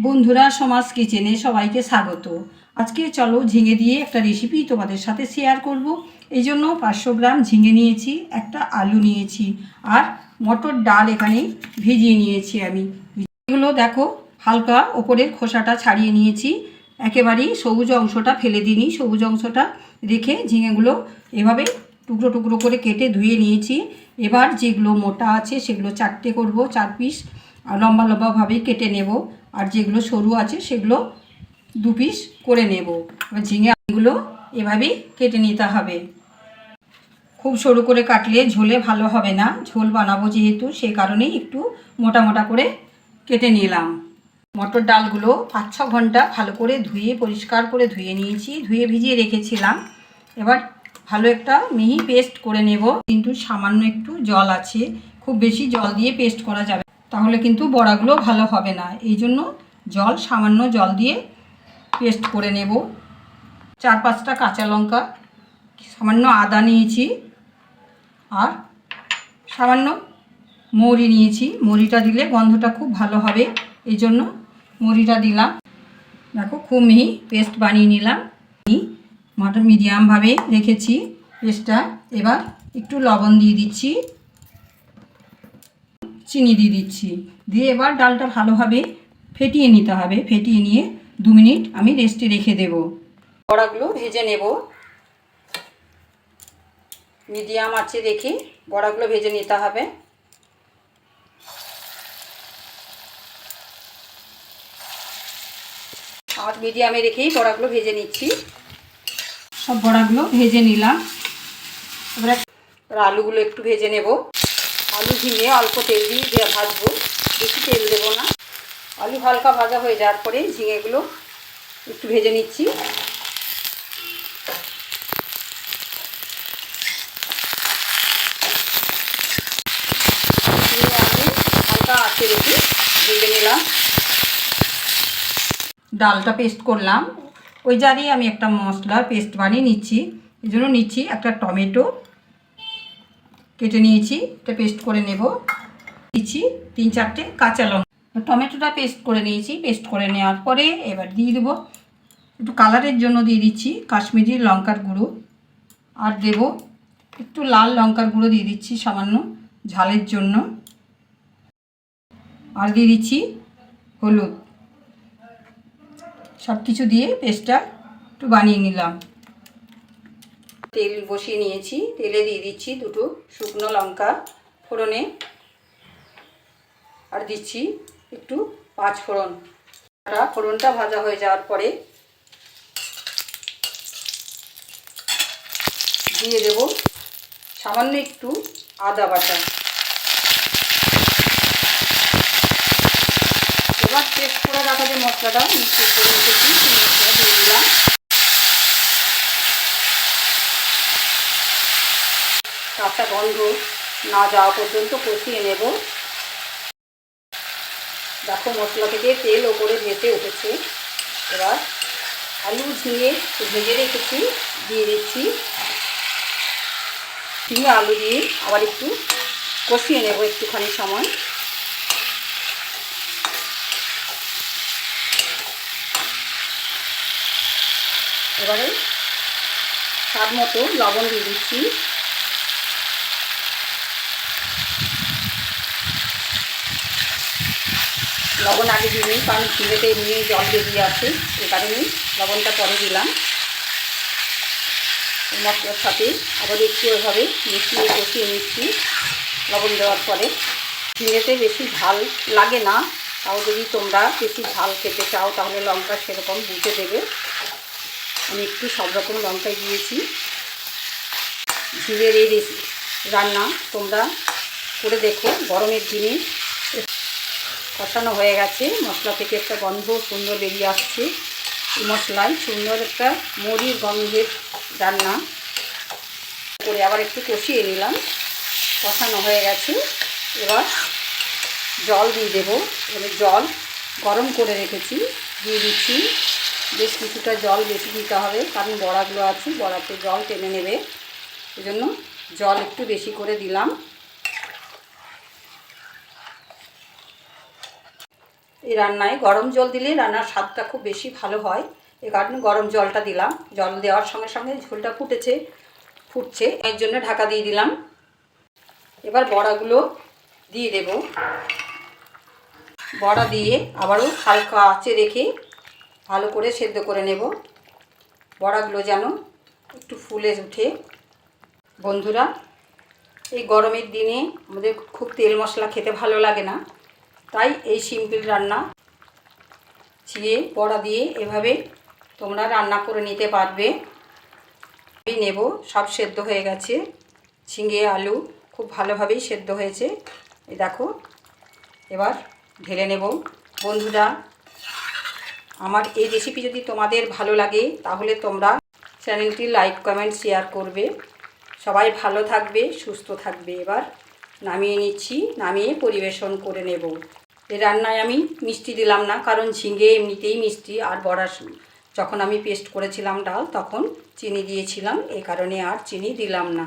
বন্ধুরা, সমাজ কিচেনে সবাইকে স্বাগত। আজকে চলো ঝিঙে দিয়ে একটা রেসিপি তোমাদের সাথে শেয়ার করব। এই জন্য পাঁচশো গ্রাম ঝিঙে নিয়েছি, একটা আলু নিয়েছি আর মটর ডাল এখানে ভিজিয়ে নিয়েছি আমি। এগুলো দেখো, হালকা ওপরের খোসাটা ছাড়িয়ে নিয়েছি। একেবারেই সবুজ অংশটা ফেলে দিইনি। সবুজ অংশটা রেখে ঝিঙেগুলো এভাবে টুকরো টুকরো করে কেটে ধুয়ে নিয়েছি। এবার যেগুলো মোটা আছে সেগুলো চারটে করব, চার পিস লম্বা লম্বাভাবে কেটে নেব। আর যেগুলো সরু আছে সেগুলো দু পিস করে নেব। এবার ঝিঙে আলুগুলো এভাবেই কেটে নিতে হবে। খুব সরু করে কাটলে ঝোলে ভালো হবে না। ঝোল বানাবো যেহেতু, সে কারণেই একটু মোটা মোটা করে কেটে নিলাম। মটর ডালগুলো পাঁচ ছ ঘণ্টা ভালো করে ধুয়ে, পরিষ্কার করে ধুয়ে নিয়েছি। ধুয়ে ভিজিয়ে রেখেছিলাম। এবার ভালো একটা মিহি পেস্ট করে নেব। কিন্তু সামান্য একটু জল আছে। খুব বেশি জল দিয়ে পেস্ট করা যাবে তাহলে কিন্তু বড়াগুলো ভালো হবে না। এই জন্য জল, সামান্য জল দিয়ে পেস্ট করে নেব। চার পাঁচটা কাঁচা লঙ্কা, সামান্য আদা নিয়েছি আর সামান্য মৌরি নিয়েছি। মৌরিটা দিলে গন্ধটা খুব ভালো হবে। এই জন্য মৌরিটা দিলাম। দেখো খুব মিহি পেস্ট বানিয়ে নিলাম। মিডিয়ামভাবে রেখেছি। পেস্টটা এবার একটু লবণ দিয়ে দিচ্ছি। চিনি দিয়ে দিচ্ছি। দিয়ে এবার ডালটা ভালোভাবে ফেটিয়ে নিতে হবে। ফেটিয়ে নিয়ে দু মিনিট আমি রেস্টে রেখে দেব। বড়াগুলো ভেজে নেব। মিডিয়াম আছে রেখে বড়াগুলো ভেজে নিতে হবে। আর মিডিয়ামে রেখেই বড়াগুলো ভেজে নিচ্ছি। সব বড়াগুলো ভেজে নিলাম। এবার আলুগুলো একটু ভেজে নেব। আলু ঝিঙে অল্প তেল দিয়ে দিয়ে ভাজবো। বেশি তেল দেবো না। আলু হালকা ভাজা হয়ে যাওয়ার পরে ঝিঙেগুলো একটু ভেজে নিচ্ছি। হালকা আঁচে রেখে ভেজে নিলাম। ডালটা পেস্ট করলাম। ওই জারই আমি একটা মশলা পেস্ট বানিয়ে নিচ্ছি। এই জন্য নিচ্ছি একটা টমেটো। কেটে নিয়েছি, এটা পেস্ট করে নেব। দিচ্ছি তিন চারটে কাঁচা লঙ্কা। টমেটোটা পেস্ট করে নিয়েছি পেস্ট করে নেওয়ার পরে এবার দিয়ে দেবো। একটু কালারের জন্য দিয়ে দিচ্ছি কাশ্মীরি লঙ্কার গুঁড়ো। আর দেব একটু লাল লঙ্কার গুঁড়ো দিয়ে দিচ্ছি সামান্য ঝালের জন্য। আর দিয়ে দিচ্ছি হলুদ। সব কিছু দিয়ে পেস্টটা একটু বানিয়ে নিলাম। তেল বসিয়ে নিয়েছি। তেলে দিয়ে দিচ্ছি দুটো শুকনো লঙ্কা ফোড়নে। আর দিচ্ছি একটু পাঁচ ফোড়ন। ফোড়নটা ভাজা হয়ে যাওয়ার পরে দিয়ে দেব সামান্য একটু আদা বাটা। এবার পেস্ট করে রাখা যে মশলাটা মিক্সি করে রেখেছি, সেই মশলাটা দিয়ে দিলাম। কাঁচা গন্ধ না যাওয়া পর্যন্ত কষিয়ে নেব। দেখো মশলা থেকে তেল ওপরে ভেসে উঠেছে। এবার আলু ঝিঙে ভেজে রেখেছি, দিয়ে দিচ্ছি। দিয়ে আলু দিয়ে আবার একটু কষিয়ে নেব একটুখানি সময়। এবারে স্বাদ মতো লবণ দিয়ে দিচ্ছি। লবণ আগে দিইনি কারণ ঝিঙেতে এমনি জল বেরিয়ে আছে এ কারণেই লবণটা পরে দিলাম। মশলার সাথে আবার একটু এভাবে মিশিয়ে কষিয়ে নিচ্ছি লবণ দেওয়ার পরে। ঝিঙেতে বেশি ঝাল লাগে না, তাও যদি তোমরা বেশি ঝাল খেতে চাও, তাহলে লঙ্কা সেরকম বুঝে দেবে। আমি একটু সব রকম লঙ্কাই দিয়েছি। ঝিঙের এই রান্না তোমরা করে দেখো, গরমের দিনে কষানো হয়ে গেছে। মশলা থেকে একটা গন্ধ সুন্দর বেরিয়ে আসছে এই মশলায়। সুন্দর একটা মরির গন্ধের রান্না করে আবার একটু কষিয়ে নিলাম। কষানো হয়ে গেছে। এবার জল দিয়ে দেবো। এবারে জল গরম করে রেখেছি, দিয়ে দিচ্ছি। বেশ কিছুটা জল বেশি দিতে হবে কারণ বড়াগুলো আছে, বড়াতে জল টেনে নেবে। এজন্য জল একটু বেশি করে দিলাম। এই রান্নায় গরম জল দিলে রান্নার স্বাদটা খুব বেশি ভালো হয়। এ কারণে গরম জলটা দিলাম। জল দেওয়ার সঙ্গে সঙ্গে ঝোলটা ফুটেছে, ফুটছে। এর জন্য ঢাকা দিয়ে দিলাম। এবার বড়াগুলো দিয়ে দেব। বড়া দিয়ে আবারও হালকা আঁচে রেখে ভালো করে সেদ্ধ করে নেব। বড়াগুলো যেন একটু ফুলে উঠে। বন্ধুরা, এই গরমের দিনে আমাদের খুব তেল মশলা খেতে ভালো লাগে না। তাই এই সিম্পল রান্না চিয়ে বড়া দিয়ে এভাবে তোমরা রান্না করে নিতে পারবে। আমি নেব, সব সেদ্ধ হয়ে গেছে। ঝিঙে, আলু খুব ভালোভাবেই সেদ্ধ হয়েছে। এই দেখো, এবার ঢেলে নেব। বন্ধুরা, আমার এই রেসিপি যদি তোমাদের ভালো লাগে, তাহলে তোমরা চ্যানেলটি লাইক, কমেন্ট, শেয়ার করবে। সবাই ভালো থাকবে, সুস্থ থাকবে। এবার নামিয়ে নিচ্ছি, নামিয়ে পরিবেশন করে নেব। এই রান্নায় আমি মিষ্টি দিলাম না, কারণ ঝিঙে এমনিতেই মিষ্টি আর বড়া যখন আমি পেস্ট করেছিলাম ডাল, তখন চিনি দিয়েছিলাম, এ কারণে আর চিনি দিলাম না।